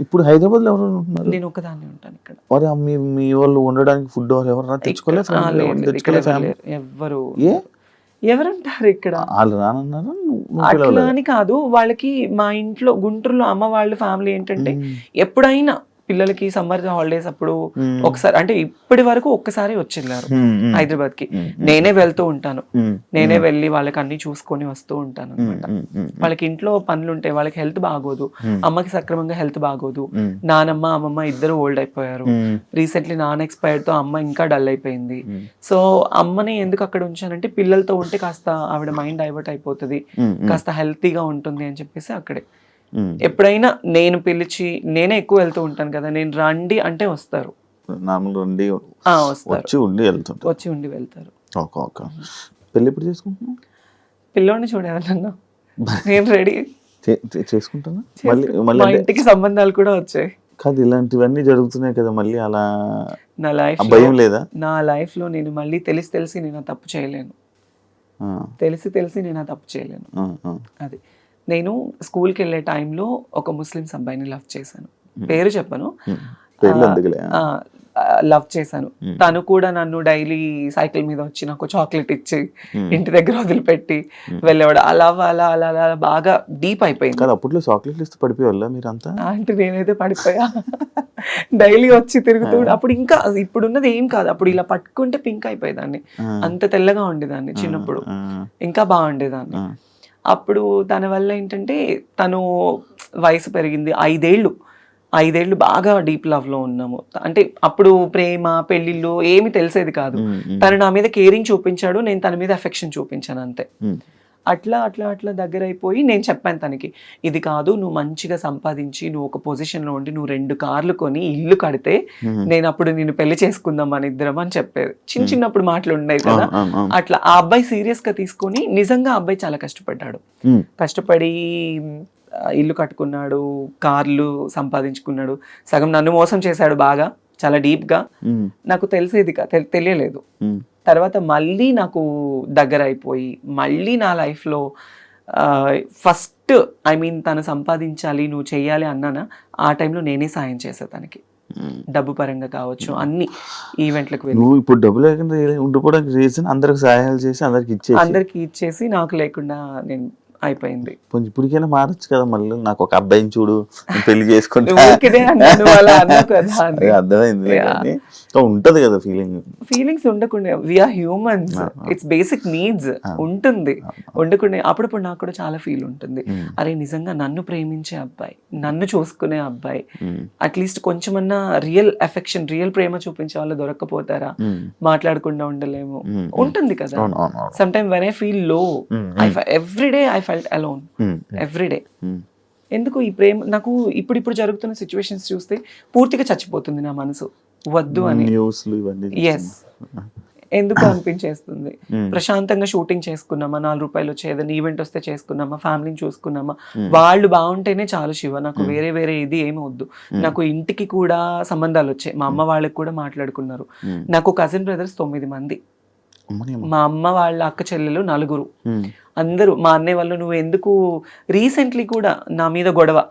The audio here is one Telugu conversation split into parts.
ఇప్పుడు హైదరాబాద్లో ఎవరు ఉంటున్నారు నేను ఒకదాన్ని ఉంటాను ఇక్కడ మరి మీ మీ వాళ్ళు ఉండడానికి ఫుడ్ వాళ్ళు ఎవరన్నా తెచ్చుకోలేదు ఇక్కడ- ఆ, లేదు, లేదు, ఇక్కడ తెచ్చుకోలేదు ఎవరు ఫ్యామిలీ లేరు. ఎవ్వరు ఏ ఎవరుంటారు ఇక్కడ వాళ్ళు రానన్నారా అట్లా? అని కాదు వాళ్ళకి మా ఇంట్లో గుంటూరులో అమ్మ వాళ్ళ ఫ్యామిలీ ఏంటంటే. ఎప్పుడైనా పిల్లలకి సమ్మర్ హాలిడేస్ అప్పుడు. ఒకసారి అంటే ఇప్పటి వరకు ఒక్కసారి మ్మ్. హైదరాబాద్కి. నేనే వెళ్తూ ఉంటాను. నేనే వెళ్ళి వాళ్ళకి అన్ని చూసుకొని వస్తూ ఉంటాను అనమాట వాళ్ళకి ఇంట్లో పనులు ఉంటాయి వాళ్ళకి హెల్త్ బాగోదు మ్మ్. అమ్మకి సక్రమంగా హెల్త్ బాగోదు మ్మ్. నానమ్మ అమ్మమ్మ ఇద్దరు ఓల్డ్ అయిపోయారు. రీసెంట్లీ నాన్న ఎక్స్పైర్డ్తో అమ్మ ఇంకా డల్ అయిపోయింది. సో అమ్మని ఎందుకు అక్కడ ఉంచానంటే పిల్లలతో ఉంటే కాస్త ఆవిడ మైండ్ డైవర్ట్ అయిపోతుంది. కాస్త హెల్తీగా ఉంటుంది అని చెప్పేసి అక్కడే. ఎప్పుడైనా నేను పిలిచి నేనే ఎక్కువ వెళ్తూ ఉంటాను కదా నేను రండి అంటే వస్తారు. నార్మల్ వస్తారు. వచ్చి ఉండి వెళ్తుంటా వచ్చి ఉండి వెళ్తారు. Okay okay. పెళ్ళి ఎప్పుడు చేసుకుంటున్నావు? పిల్లోడిని చూడేవాళ్ళన్నా నేను రెడీ. చేసుకుంటానా మళ్ళీ మళ్ళీ ఇంటికి సంబంధాలు కూడా వచ్చాయి. కాదు ఇలాంటివన్నీ జరుగుతున్నాయి కదా మళ్ళీ అలా నా లైఫ్ భయం లేదా? నా లైఫ్లో నేను మళ్ళీ తెలిసి తెలిసి నేను తప్పు చేయలేను. తెలిసి తెలిసి నేను తప్పు చేయలేను. అది. నేను స్కూల్కి వెళ్ళే టైంలో ఒక ముస్లిమ్స్ అబ్బాయిని లవ్ చేశాను. పేరు చెప్పను. లవ్ చేశాను. తను కూడా నన్ను డైలీ సైకిల్ మీద వచ్చి నాకు చాక్లెట్ ఇచ్చి. ఇంటి దగ్గర వదిలిపెట్టి వెళ్ళేవాడు. అలా అలా అలా అలా బాగా డీప్ అయిపోయింది. కాదు అప్పట్లో చాక్లెట్లు ఇస్తే పడిపోయేవాళ్ళ మీరంతా? అంటే నేనైతే పడిపోయా. డైలీ వచ్చి తిరుగుతూ అప్పుడు ఇంకా ఇప్పుడున్నది ఏం కాదు. అప్పుడు ఇలా పట్టుకుంటే పింక్ అయిపోయేదాన్ని. అంత తెల్లగా ఉండేదాన్ని చిన్నప్పుడు. ఇంకా బాగుండేదాన్ని. అప్పుడు తన వల్ల ఏంటంటే తను వయసు పెరిగింది. ఐదేళ్ళు. ఐదేళ్ళు బాగా డీప్ లవ్లో ఉన్నాము. అంటే అప్పుడు ప్రేమ పెళ్ళిళ్ళు ఏమి తెలిసేది కాదు. తను నా మీద కేరింగ్ చూపించాడు నేను తన మీద అఫెక్షన్ చూపించాను అంతే. అట్లా అట్లా అట్లా దగ్గర అయిపోయి నేను చెప్పాను తనకి ఇది కాదు నువ్వు మంచిగా సంపాదించి నువ్వు ఒక పొజిషన్లో ఉండి నువ్వు రెండు కార్లు కొని ఇల్లు కడితే. నేను అప్పుడు నిన్ను పెళ్ళి చేసుకుందాం మన ఇద్దరం అని చెప్పేది చిన్న చిన్నప్పుడు మాటలు ఉండేవి కదా. అట్లా ఆ అబ్బాయి సీరియస్గా తీసుకొని నిజంగా ఆ అబ్బాయి చాలా కష్టపడ్డాడు. కష్టపడి ఇల్లు కట్టుకున్నాడు కార్లు సంపాదించుకున్నాడు సగం నన్ను మోసం చేశాడు బాగా చాలా డీప్గా మ్మ్. నాకు తెలిసేది తెలియలేదు. తర్వాత మళ్ళీ నాకు దగ్గర అయిపోయి మళ్ళీ నా లైఫ్లో ఫస్ట్ ఐ మీన్ తను సంపాదించాలి నువ్వు చెయ్యాలి అన్నానా ఆ టైంలో నేనే సాయం చేసా తనకి. డబ్బు పరంగా కావచ్చు అన్ని ఈవెంట్లకు వెళ్ళి. నువ్వు ఇప్పుడు డబ్బు లేకుండా ఉండిపోవడానికి రీజన్ అందరికి సహాయాలు చేసి అందరికి ఇచ్చేసి. అందరికి ఇచ్చేసి నాకు లేకుండా నేను అయిపోయింది. కొంచెం ఇప్పటికైనా మారచ్చు కదా మళ్ళీ. నాకు ఒక అబ్బాయిని చూడు పెళ్ళి చేసుకుంటా. అర్థమైంది. ఉంటది కదా ఫీలింగ్ ఫీలింగ్స్ ఉండకుండా we're humans it's basic needs ఉంటుంది. ఉండకుండా అప్పుడప్పుడు నాకు కూడా చాలా ఫీల్ ఉంటుంది. అరే నిజంగా నన్ను ప్రేమించే అబ్బాయి నన్ను చూసుకునే అబ్బాయి అట్లీస్ట్ కొంచెమన్నా రియల్ అఫెక్షన్ రియల్ ప్రేమ చూపించే వాళ్ళు దొరక్కపోతారా? మాట్లాడకుండా ఉండలేము. ఉంటుంది కదా. Some time when I feel low Mm, every day I felt alone every day mm. ఎందుకు ఈ ప్రేమ నాకు ఇప్పుడు ఇప్పుడు జరుగుతున్న సిచ్యువేషన్స్ చూస్తే పూర్తిగా చచ్చిపోతుంది నా మనసు. వద్దు అని. ఎస్ ఎందుకు అనిపించేస్తుంది? Mm. ప్రశాంతంగా షూటింగ్ చేసుకున్నామా? నాలుగు రూపాయలు వచ్చి ఏదైనా ఈవెంట్ వస్తే చేసుకున్నామా? ఫ్యామిలీని చూసుకున్నామా? వాళ్ళు బాగుంటేనే చాలు శివ. నాకు వేరే వేరే ఇది ఏమి వద్దు. నాకు ఇంటికి కూడా సంబంధాలు వచ్చాయి. మా అమ్మ వాళ్ళకి కూడా మాట్లాడుకున్నారు. నాకు కజిన్ బ్రదర్స్ తొమ్మిది మంది. మా అమ్మ వాళ్ళ అక్క చెల్లెలు నలుగురు. అందరూ మా అన్నయ్య వాళ్ళు నువ్వు ఎందుకు రీసెంట్లీ కూడా నా మీద గొడవ.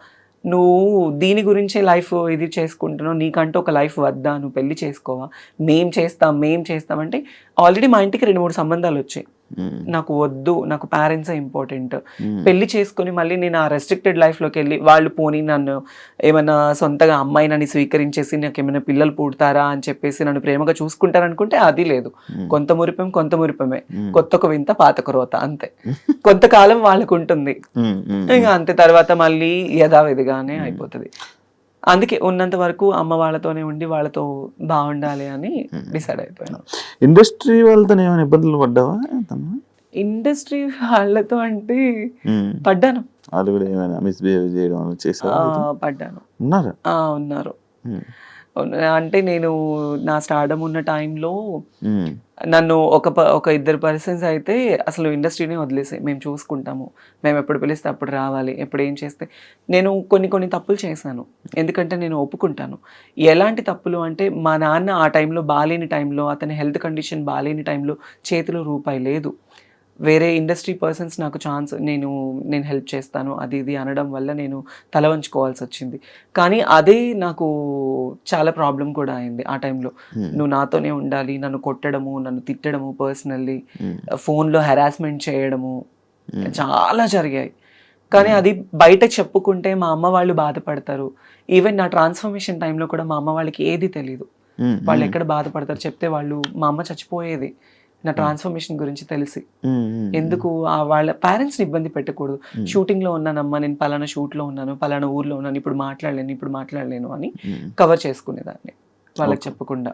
నువ్వు దీని గురించే లైఫ్ ఇది చేసుకుంటున్నావు. నీకంటూ ఒక లైఫ్ వద్దా? నువ్వు పెళ్ళి చేసుకోవా? మేం చేస్తాం మేం చేస్తాం. అంటే ఆల్రెడీ మా ఇంటికి రెండు మూడు సంబంధాలు వచ్చాయి. నాకు వద్దు నాకు పేరెంట్స్ ఇంపార్టెంట్ Mm. పెళ్ళి చేసుకొని మళ్ళీ నేను ఆ రెస్ట్రిక్టెడ్ లైఫ్లోకి వెళ్ళి వాళ్ళు పోనీ నన్ను ఏమైనా సొంతగా అమ్మాయి నన్ను స్వీకరించేసి నాకు ఏమైనా పిల్లలు పుడతారా అని చెప్పేసి నన్ను ప్రేమగా చూసుకుంటారనుకుంటే అది లేదు. కొంత మురిపం కొంత మురిపమే. కొత్త వింత పాత రోత అంతే. కొంతకాలం వాళ్ళకు ఉంటుంది. ఇంకా అంతే తర్వాత మళ్ళీ యథావిధిగానే అయిపోతుంది. అందుకే ఉన్నంత వరకు అమ్మ వాళ్ళతోనే ఉండి వాళ్ళతో బాగుండాలి అని డిసైడ్ అయిపోయాను. ఇండస్ట్రీ వాళ్ళతో ఏమైనా ఇబ్బందులు పడ్డావా? ఇండస్ట్రీ వాళ్ళతో అంటే. పడ్డాను. వాళ్ళు కూడా ఏమైనా మిస్బిహేవ్ చేయడం చేశారా ఆ, పడ్డాను. ఉన్నారా? ఆ, ఉన్నారు. ఉన్న- అంటే నేను నా స్టార్డమ్ ఉన్న టైంలో Mm. నన్ను ఒక ఒక ఇద్దరు పర్సన్స్ అయితే అసలు ఇండస్ట్రీనే వదిలేసాయి మేము చూసుకుంటాము. మేము ఎప్పుడు పిలిస్తే అప్పుడు రావాలి ఎప్పుడు ఏం చేస్తే. నేను కొన్ని కొన్ని తప్పులు చేశాను. ఎందుకంటే నేను ఒప్పుకుంటాను. ఎలాంటి తప్పులు అంటే మా నాన్న ఆ టైంలో బాలేని టైంలో అతని హెల్త్ కండిషన్ బాలేని టైంలో చేతిలో రూపాయి లేదు. వేరే ఇండస్ట్రీ పర్సన్స్ నాకు ఛాన్స్ నేను నేను హెల్ప్ చేస్తాను అది ఇది అనడం వల్ల నేను తల వంచుకోవాల్సి వచ్చింది కానీ అదే నాకు చాలా ప్రాబ్లం కూడా అయింది ఆ టైంలో Hmm. నువ్వు నాతోనే ఉండాలి నన్ను కొట్టడము నన్ను తిట్టడము పర్సనల్లీ Hmm. ఫోన్లో హెరాస్మెంట్ చేయడము Hmm. చాలా జరిగాయి కానీ అది బయట చెప్పుకుంటే మా అమ్మ వాళ్ళు బాధపడతారు ఈవెన్ నా ట్రాన్స్ఫర్మేషన్ టైంలో కూడా మా అమ్మ వాళ్ళకి ఏది తెలియదు. వాళ్ళు ఎక్కడ బాధపడతారు చెప్తే వాళ్ళు మా అమ్మ చచ్చిపోయేది నా ట్రాన్స్ఫర్మేషన్ గురించి తెలిసి. ఎందుకు ఆ వాళ్ళ పేరెంట్స్ని ఇబ్బంది పెట్టకూడదు? షూటింగ్లో ఉన్నానమ్మా నేను పలానా షూట్లో ఉన్నాను పలానా ఊర్లో ఉన్నాను ఇప్పుడు మాట్లాడలేను ఇప్పుడు మాట్లాడలేను అని. కవర్ చేసుకునేదాన్ని వాళ్ళకి చెప్పకుండా.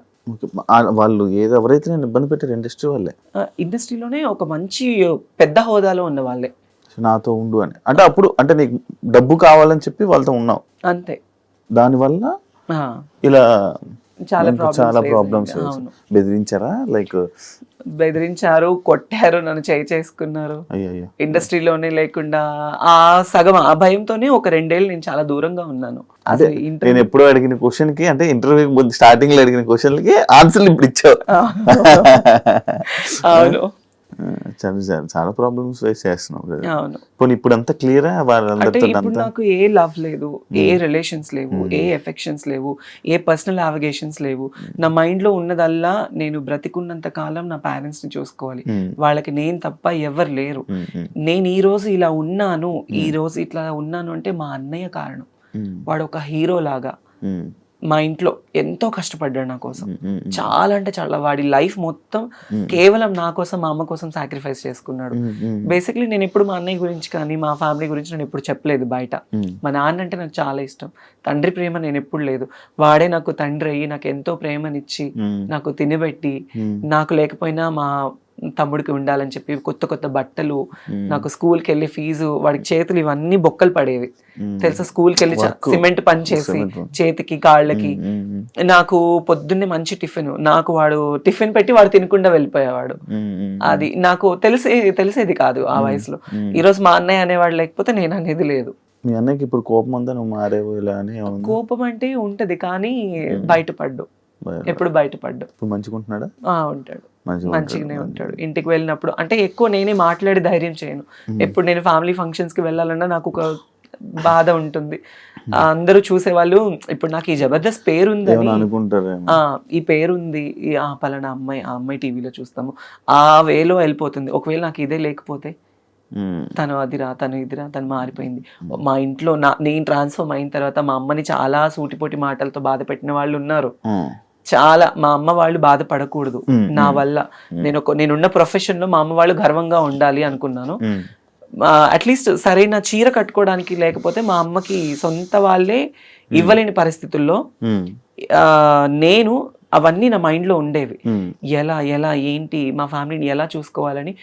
వాళ్ళు ఏదో ఎవరైతే నేను ఇబ్బంది పెట్టారు ఇండస్ట్రీ వాళ్ళే. ఇండస్ట్రీలోనే ఒక మంచి పెద్ద హోదాలో ఉన్న వాళ్ళే. నాతో ఉండు అని. అంటే అప్పుడు అంటే నీకు డబ్బు కావాలని చెప్పి వాళ్ళతో ఉన్నావు. అంతే. దానివల్ల ఆ, ఇలా చాలా చాలా ప్రాబ్లమ్స్ బెదిరించారా? లైక్ బెదిరించారు కొట్టారు నన్ను చేయి చేసుకున్నారు. అయ్యో ఇండస్ట్రీలోనే లేకుండా ఆ సగం ఆ భయంతోనే ఒక రెండేళ్ళు నేను చాలా దూరంగా ఉన్నాను. ఇంటర్ నేను ఎప్పుడో అడిగిన క్వశ్చన్కి అంటే ఇంటర్వ్యూ స్టార్టింగ్లో అడిగిన క్వశ్చన్కి ఆన్సర్లు ఇప్పుడు ఇచ్చావు. అవును. చాలా చాలా- ప్రాబ్లమ్స్ ఫేస్. అవును. పోనీ ఇప్పుడు అంతా? క్లియరా వాళ్ళందరితో నాకు ఏ లవ్ లేదు ఏ రిలేషన్స్ లేవు ఏ ఎఫెక్షన్స్ లేవు ఏ పర్సనల్ అవగేషన్స్ లేవు. నా మైండ్లో ఉన్నదల్లా నేను బ్రతికున్నంత కాలం నా పేరెంట్స్ని చూసుకోవాలి. Hmm. వాళ్ళకి నేను తప్ప ఎవరు లేరు. నేను ఈ రోజు ఇలా ఉన్నాను ఈ రోజు ఇట్లా ఉన్నాను అంటే మా అన్నయ్య కారణం. వాడు ఒక హీరో లాగా. మా ఇంట్లో ఎంతో కష్టపడ్డాడు నా కోసం. చాలా అంటే చాలా. వాడి లైఫ్ మొత్తం కేవలం నా కోసం మా అమ్మ కోసం సాక్రిఫైస్ చేసుకున్నాడు. బేసిక్లీ నేను ఎప్పుడు మా అన్నయ్య గురించి కానీ మా ఫ్యామిలీ గురించి నేను ఎప్పుడు చెప్పలేదు బయట. మా నాన్న అంటే నాకు చాలా ఇష్టం. తండ్రి ప్రేమ నేను ఎప్పుడు లేదు. వాడే నాకు తండ్రి అయ్యి నాకు ఎంతో ప్రేమనిచ్చి నాకు తినబెట్టి నాకు లేకపోయినా మా తమ్ముడికి ఉండాలని చెప్పి కొత్త కొత్త బట్టలు నాకు స్కూల్కి వెళ్ళి ఫీజు వాడికి చేతులు ఇవన్నీ బొక్కలు పడేవి. తెలుసా? స్కూల్కి వెళ్ళి. సిమెంట్ పని చేసి. చేతికి కాళ్ళకి నాకు పొద్దున్నే మంచి టిఫిన్. నాకు వాడు టిఫిన్ పెట్టి వాడు తినకుండా వెళ్ళిపోయేవాడు. అది నాకు తెలిసే తెలిసేది కాదు ఆ వయసులో. ఉమ్. ఈ రోజు మా అన్నయ్య అనేవాడు లేకపోతే నేను అనేది లేదు. మీ అన్నకి ఇప్పుడు కోపం అంతా నువ్వు మారేవు ఇలా అని? కోపం అంటే ఉంటది కానీ బయటపడ్డు. ఎప్పుడు బయటపడ్డు. ఇప్పుడు మంచిగుంటున్నాడా? ఆ ఉంటాడు. మంచిగా మంచిగానే ఉంటాడు. ఇంటికి వెళ్ళినప్పుడు అంటే ఎక్కువ నేనే మాట్లాడి ధైర్యం చేయను. ఎప్పుడు నేను ఫ్యామిలీ ఫంక్షన్స్కి వెళ్ళాలన్నా నాకు ఒక బాధ ఉంటుంది. అందరూ చూసేవాళ్ళు ఇప్పుడు నాకు ఈ జబర్దస్త్ పేరు ఆ ఈ పేరుంది ఈ ఆ పలానా అమ్మాయి ఆ అమ్మాయి టీవీలో చూస్తాము. ఆ వేలో వెళ్ళిపోతుంది. ఒకవేళ నాకు ఇదే లేకపోతే తను అదిరా తను ఇదిరా తను మారిపోయింది. మా ఇంట్లో నా నేను ట్రాన్స్ఫర్మ్ అయిన తర్వాత మా అమ్మని చాలా సూటిపోటి మాటలతో బాధ పెట్టిన వాళ్ళు ఉన్నారు. చాలా మా అమ్మ వాళ్ళు బాధపడకూడదు. నా వల్ల. నేను ఒక నేనున్న ప్రొఫెషన్లో మా అమ్మ వాళ్ళు గర్వంగా ఉండాలి అనుకున్నాను. అట్లీస్ట్ సరైన చీర కట్టుకోవడానికి లేకపోతే మా అమ్మకి సొంత వాళ్ళే ఇవ్వలేని పరిస్థితుల్లో నేను అవన్నీ నా మైండ్లో ఉండేవి. ఎలా ఎలా ఏంటి మా ఫ్యామిలీని ఎలా చూసుకోవాలని